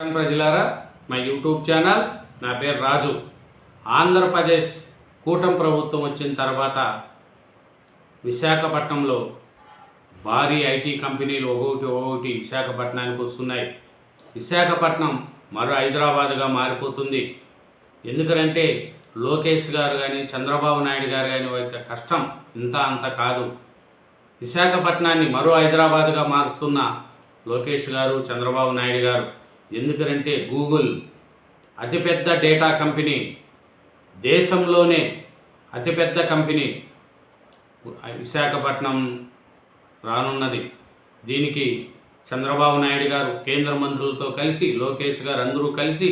ప్రజలారా. మా YouTube channel నా పేరు రాజు. ఆంధ్రప్రదేశ్ కూటమి ప్రభుత్వం వచ్చిన తర్వాత విశాఖపట్నంలో భారీ ఐటీ కంపెనీలు ఒక్కొక్కటి ఒక్కొక్కటి విశాఖపట్నానికి వస్తున్నాయి. విశాఖపట్నం మరో హైదరాబాద్గా మారిపోతుంది. ఎందుకంటే లోకేష్ గారు కానీ చంద్రబాబు నాయుడు గారు కానీ యొక్క కష్టం ఇంత అంత కాదు. విశాఖపట్నాన్ని మరో హైదరాబాద్గా మారుస్తున్న లోకేష్ గారు చంద్రబాబు నాయుడు గారు ఎందుకంటే గూగుల్ అతిపెద్ద డేటా కంపెనీ దేశంలోనే అతిపెద్ద కంపెనీ. విశాఖపట్నం రానున్నది. దీనికి చంద్రబాబు నాయుడు గారు కేంద్ర మంత్రులతో కలిసి లోకేష్ గారు అందరూ కలిసి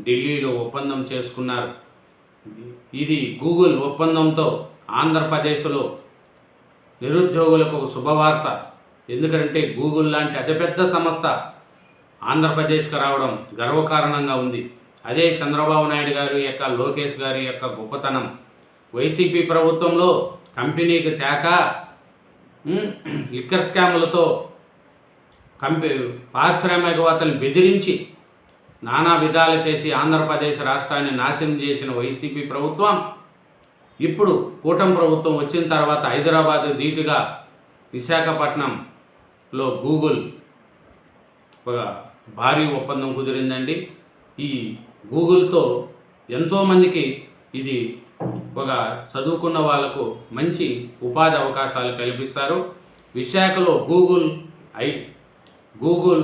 ఢిల్లీలో ఒప్పందం చేసుకున్నారు. ఇది గూగుల్ ఒప్పందంతో ఆంధ్రప్రదేశ్లో నిరుద్యోగులకు ఒక శుభవార్త. ఎందుకంటే గూగుల్ లాంటి అతిపెద్ద సంస్థ ఆంధ్రప్రదేశ్కి రావడం గర్వకారణంగా ఉంది. అదే చంద్రబాబు నాయుడు గారి యొక్క లోకేష్ గారి యొక్క గొప్పతనం. వైసీపీ ప్రభుత్వంలో కంపెనీకి తేక లిక్కర్ స్కాములతో కంపె పారిశ్రామికవేత్తలను బెదిరించి నానా విధాలు చేసి ఆంధ్రప్రదేశ్ రాష్ట్రాన్ని నాశనం చేసిన వైసీపీ ప్రభుత్వం ఇప్పుడు కూటమి ప్రభుత్వం వచ్చిన తర్వాత హైదరాబాద్ ధీటుగా విశాఖపట్నంలో గూగుల్ ఒక భారీ ఒప్పందం కుదిరిందండి. ఈ గూగుల్తో ఎంతోమందికి ఇది ఒక చదువుకున్న వాళ్ళకు మంచి ఉపాధి అవకాశాలు కల్పిస్తారు. విశాఖలో గూగుల్ ఐ గూగుల్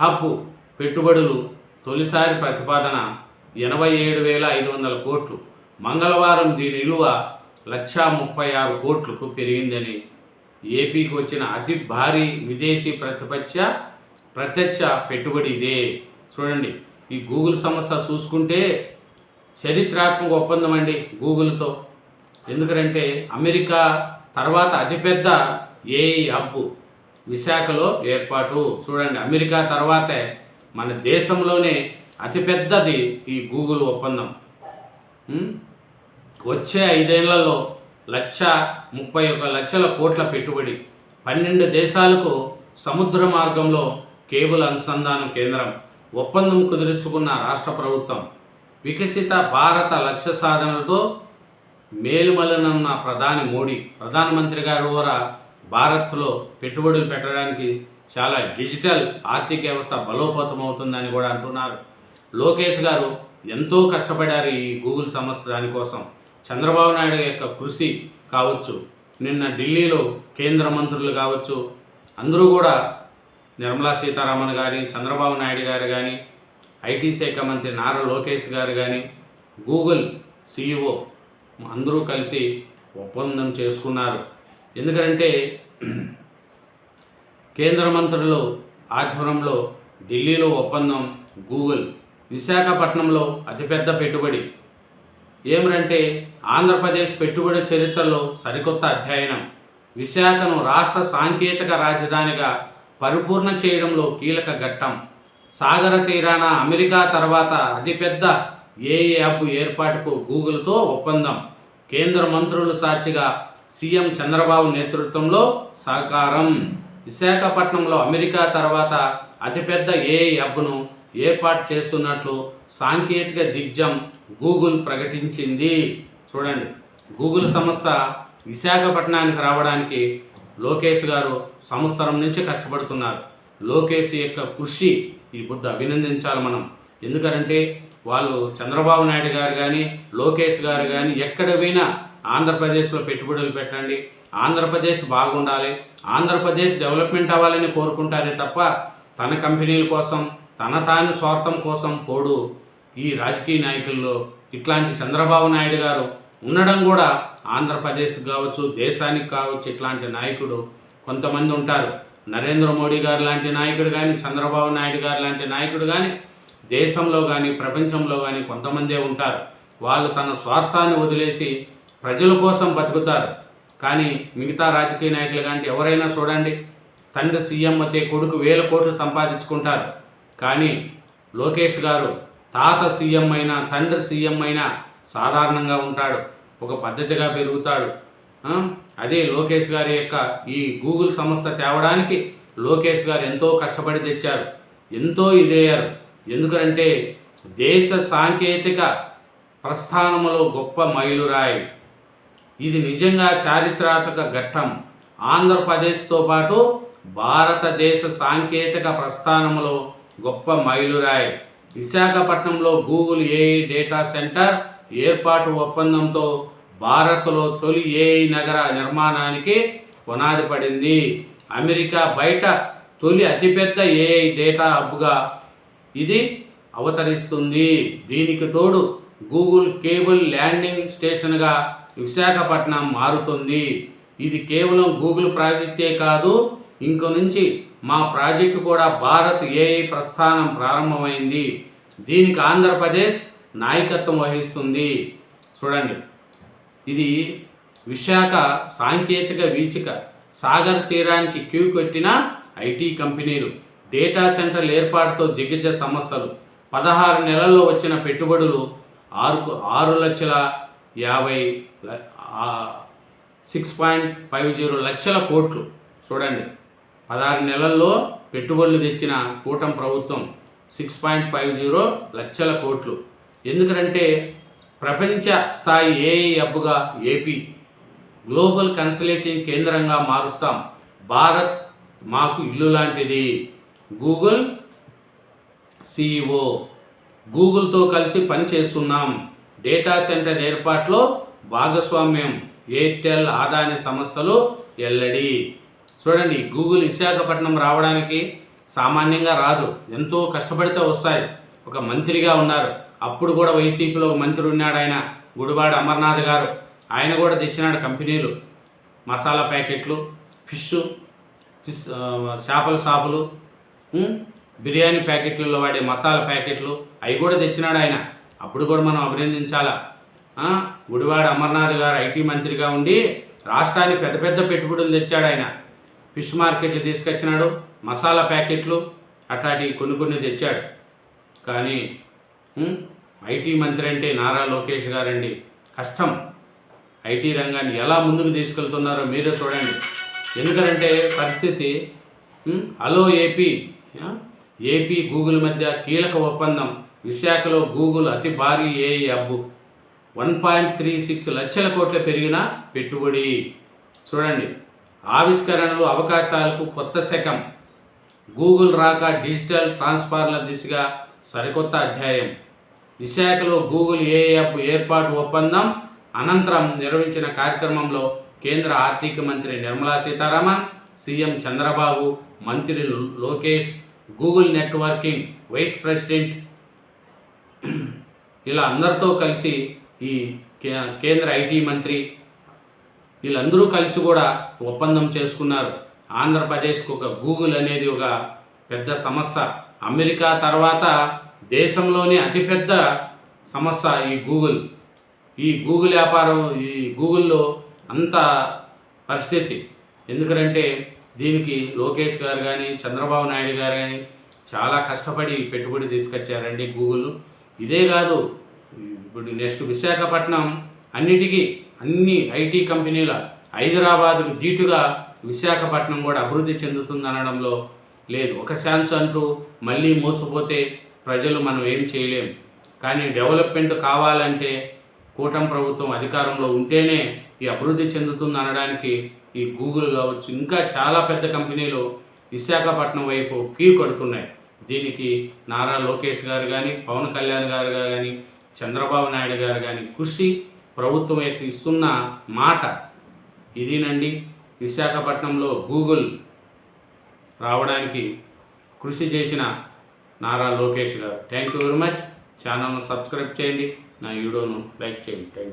హబ్ పెట్టుబడులు తొలిసారి ప్రతిపాదన ఎనభై ఏడు వేల ఐదు వందల కోట్లు. మంగళవారం దీని విలువ లక్షా ముప్పై ఆరు కోట్లకు పెరిగిందని ఏపీకి వచ్చిన అతి భారీ విదేశీ ప్రతిపక్ష ప్రత్యక్ష పెట్టుబడి ఇదే. చూడండి ఈ గూగుల్ సంస్థ చూసుకుంటే చరిత్రాత్మక ఒప్పందం అండి గూగుల్తో. ఎందుకంటే అమెరికా తర్వాత అతిపెద్ద ఏఐ హబ్ విశాఖలో ఏర్పాటు. చూడండి అమెరికా తర్వాతే మన దేశంలోనే అతిపెద్దది ఈ గూగుల్ ఒప్పందం. వచ్చే ఐదేళ్ళలో లక్ష ముప్పై ఒక లక్షల కోట్ల పెట్టుబడి. పన్నెండు దేశాలకు సముద్ర మార్గంలో కేబుల్ అనుసంధానం కేంద్రం ఒప్పందం కుదుర్చుకున్న రాష్ట్ర ప్రభుత్వం వికసిత భారత లక్ష్య సాధనలతో మేలుమలనున్న ప్రధాని మోడీ ప్రధానమంత్రి గారు కూడా భారత్లో పెట్టుబడులు పెట్టడానికి చాలా డిజిటల్ ఆర్థిక వ్యవస్థ బలోపేతం అవుతుందని కూడా అంటున్నారు. లోకేష్ గారు ఎంతో కష్టపడారు ఈ గూగుల్ సంస్థ దానికోసం. చంద్రబాబు నాయుడు యొక్క కృషి కావచ్చు నిన్న ఢిల్లీలో కేంద్ర మంత్రులు కావచ్చు అందరూ కూడా నిర్మలా సీతారామన్ గారి చంద్రబాబు నాయుడు గారు కానీ ఐటీ శాఖ మంత్రి నారా లోకేష్ గారు కానీ గూగుల్ సిఇఓ అందరూ కలిసి ఒప్పందం చేసుకున్నారు. ఎందుకంటే కేంద్ర మంత్రులు ఆధ్వర్యంలో ఢిల్లీలో ఒప్పందం గూగుల్ విశాఖపట్నంలో అతిపెద్ద పెట్టుబడి. ఏమిటంటే ఆంధ్రప్రదేశ్ పెట్టుబడి చరిత్రలో సరికొత్త అధ్యయనం. విశాఖను రాష్ట్ర సాంకేతిక రాజధానిగా పరిపూర్ణ చేయడంలో కీలక ఘట్టం. సాగర తీరాన అమెరికా తర్వాత అతిపెద్ద ఏఏ హబ్ ఏర్పాటుకు గూగుల్తో ఒప్పందం. కేంద్ర మంత్రులు సాక్షిగా సీఎం చంద్రబాబు నేతృత్వంలో సహకారం. విశాఖపట్నంలో అమెరికా తర్వాత అతిపెద్ద ఏఐ హబ్ను ఏర్పాటు చేస్తున్నట్లు సాంకేతిక దిగ్గజం గూగుల్ ప్రకటించింది. చూడండి గూగుల్ సంస్థ విశాఖపట్నానికి రావడానికి లోకేష్ గారు సంవత్సరం నుంచి కష్టపడుతున్నారు. లోకేష్ యొక్క కృషి ఈ బుద్ధ అభినందించాలి మనం. ఎందుకంటే వాళ్ళు చంద్రబాబు నాయుడు గారు కానీ లోకేష్ గారు కానీ ఎక్కడ పోయినా ఆంధ్రప్రదేశ్లో పెట్టుబడులు పెట్టండి. ఆంధ్రప్రదేశ్ బాగుండాలి. ఆంధ్రప్రదేశ్ డెవలప్మెంట్ అవ్వాలని కోరుకుంటారే తప్ప తన కంపెనీల కోసం తన తాను స్వార్థం కోసం పోడు ఈ రాజకీయ నాయకుల్లో ఇట్లాంటి చంద్రబాబు నాయుడు గారు ఉండడం కూడా ఆంధ్రప్రదేశ్ కావచ్చు దేశానికి కావచ్చు ఇట్లాంటి నాయకుడు కొంతమంది ఉంటారు. నరేంద్ర మోడీ గారు లాంటి నాయకుడు కానీ చంద్రబాబు నాయుడు గారు లాంటి నాయకుడు కానీ దేశంలో కానీ ప్రపంచంలో కానీ కొంతమందే ఉంటారు. వాళ్ళు తన స్వార్థాన్ని వదిలేసి ప్రజల కోసం బతుకుతారు. కానీ మిగతా రాజకీయ నాయకులు కానీ ఎవరైనా చూడండి తండ్రి సీఎం అయితే కొడుకు వేల కోట్లు సంపాదించుకుంటారు. కానీ లోకేష్ గారు తాత సీఎం అయినా తండ్రి సీఎం అయినా సాధారణంగా ఉంటాడు. ఒక పద్ధతిగా పెరుగుతాడు. అదే లోకేష్ గారి యొక్క ఈ గూగుల్ సంస్థ తేవడానికి లోకేష్ గారు ఎంతో కష్టపడి తెచ్చారు. ఎంతో ఇదయ్యారు. ఎందుకంటే దేశ సాంకేతిక ప్రస్థానములో గొప్ప మైలురాయి. ఇది నిజంగా చారిత్రాత్మక ఘట్టం. ఆంధ్రప్రదేశ్తో పాటు భారతదేశ సాంకేతిక ప్రస్థానంలో గొప్ప మైలురాయి. విశాఖపట్నంలో గూగుల్ ఏఐ డేటా సెంటర్ ఏర్పాటు ఒప్పందంతో భారత్లో తొలి ఏఐ నగర నిర్మాణానికి పునాది పడింది. అమెరికా బయట తొలి అతిపెద్ద ఏఐ డేటా హబ్గా ఇది అవతరిస్తుంది. దీనికి తోడు గూగుల్ కేబుల్ ల్యాండింగ్ స్టేషన్గా విశాఖపట్నం మారుతుంది. ఇది కేవలం గూగుల్ ప్రాజెక్టే కాదు ఇంక నుంచి మా ప్రాజెక్టు కూడా భారత్ ఏఐ ప్రస్థానం ప్రారంభమైంది. దీనికి ఆంధ్రప్రదేశ్ నాయకత్వం వహిస్తుంది. చూడండి. ఇది విశాఖ సాంకేతిక వీచిక. సాగర్ తీరానికి క్యూ కొట్టిన ఐటీ కంపెనీలు డేటా సెంటర్ల ఏర్పాటుతో దిగ్గజ సంస్థలు పదహారు నెలల్లో వచ్చిన పెట్టుబడులు ఆరు ఆరు లక్షల యాభై సిక్స్ పాయింట్ ఫైవ్ జీరో లక్షల కోట్లు. చూడండి. పదహారు నెలల్లో పెట్టుబడులు తెచ్చిన కూటమి ప్రభుత్వం సిక్స్ పాయింట్ ఫైవ్ జీరో లక్షల కోట్లు. ఎందుకంటే ప్రపంచ స్థాయి ఏఐ హబ్గా ఏపీ గ్లోబల్ కన్సల్టింగ్ కేంద్రంగా మారుస్తాం. భారత్ మాకు ఇల్లు లాంటిది. గూగుల్ సిఇఓ గూగుల్తో కలిసి పనిచేస్తున్నాం డేటా సెంటర్ ఏర్పాట్లో భాగస్వామ్యం. ఎయిర్టెల్ ఆదాని సంస్థలు ఎల్లడి చూడండి గూగుల్ విశాఖపట్నం రావడానికి సామాన్యంగా రాదు. ఎంతో కష్టపడితే వస్తాయి. ఒక మంత్రిగా ఉన్నారు. అప్పుడు కూడా వైసీపీలో ఒక మంత్రి ఉన్నాడు ఆయన గుడివాడ అమర్నాథ్ గారు. ఆయన కూడా తెచ్చినాడు కంపెనీలు. మసాలా ప్యాకెట్లు ఫిష్ ఫిష్ చేపల సాపులు బిర్యానీ ప్యాకెట్లలో వాడే మసాలా ప్యాకెట్లు అవి కూడా తెచ్చినాడు ఆయన. అప్పుడు కూడా మనం అభినందించాలా? గుడివాడ అమర్నాథ్ గారు ఐటీ మంత్రిగా ఉండి రాష్ట్రానికి పెద్ద పెద్ద పెట్టుబడులు తెచ్చాడు ఆయన. ఫిష్ మార్కెట్లు తీసుకొచ్చినాడు మసాలా ప్యాకెట్లు అట్లాంటివి కొన్ని కొన్ని తెచ్చాడు. కానీ ఐటీ మంత్రి అంటే నారా లోకేష్ గారండి. కష్టం. ఐటీ రంగాన్ని ఎలా ముందుకు తీసుకెళ్తున్నారో మీరే చూడండి. ఎందుకంటే పరిస్థితి అలో హలో ఏపీ ఏపీ గూగుల్ మధ్య కీలక ఒప్పందం. విశాఖలో గూగుల్ అతి భారీ AI hub. One point three six లక్షల కోట్ల పెరిగిన పెట్టుబడి. చూడండి. ఆవిష్కరణలు అవకాశాలకు కొత్త శకం. గూగుల్ రాక డిజిటల్ ట్రాన్స్ఫార్మర్ల దిశగా సరికొత్త అధ్యాయం. విశాఖలో గూగుల్ ఏఐ ఏర్పాటు ఒప్పందం అనంతరం నిర్వహించిన కార్యక్రమంలో కేంద్ర ఆర్థిక మంత్రి నిర్మలా సీతారామన్ సీఎం చంద్రబాబు మంత్రి Lokesh Google networking vice president ఇలా అందరితో కలిసి ఈ కేంద్ర ఐటీ మంత్రి వీళ్ళందరూ కలిసి కూడా ఒప్పందం చేసుకున్నారు. ఆంధ్రప్రదేశ్కు ఒక గూగుల్ అనేది ఒక పెద్ద సమస్య. అమెరికా తర్వాత దేశంలోని అతిపెద్ద సమస్య ఈ గూగుల్. ఈ గూగుల్ వ్యాపారం ఈ గూగుల్లో అంత పరిస్థితి. ఎందుకంటే దీనికి లోకేష్ గారు కానీ చంద్రబాబు నాయుడు గారు కానీ చాలా కష్టపడి పెట్టుబడి తీసుకొచ్చారండి గూగుల్. ఇదే కాదు ఇప్పుడు నెక్స్ట్ విశాఖపట్నం అన్నిటికీ అన్ని ఐటీ కంపెనీల హైదరాబాద్కు ధీటుగా విశాఖపట్నం కూడా అభివృద్ధి చెందుతుంది అనడంలో లేదు. ఒక ఛాన్స్ అంటూ మళ్ళీ మోసపోతే ప్రజలు మనం ఏం చేయలేం. కానీ డెవలప్మెంట్ కావాలంటే కూటమి ప్రభుత్వం అధికారంలో ఉంటేనే ఈ అభివృద్ధి చెందుతుంది అనడానికి ఈ గూగుల్ కావచ్చు ఇంకా చాలా పెద్ద కంపెనీలు విశాఖపట్నం వైపు కీ కొడుతున్నాయి. దీనికి నారా లోకేష్ గారు కానీ పవన్ కళ్యాణ్ గారు కానీ చంద్రబాబు నాయుడు గారు కానీ కృషి ప్రభుత్వం యొక్క ఇస్తున్న మాట ఇదేనండి. విశాఖపట్నంలో గూగుల్ రావడానికి కృషి చేసిన నారా లోకేష్ గారు. థ్యాంక్ యూ వెరీ మచ్ ఛానల్ను సబ్స్క్రైబ్ చేయండి. నా వీడియోను లైక్ చేయండి. Thank you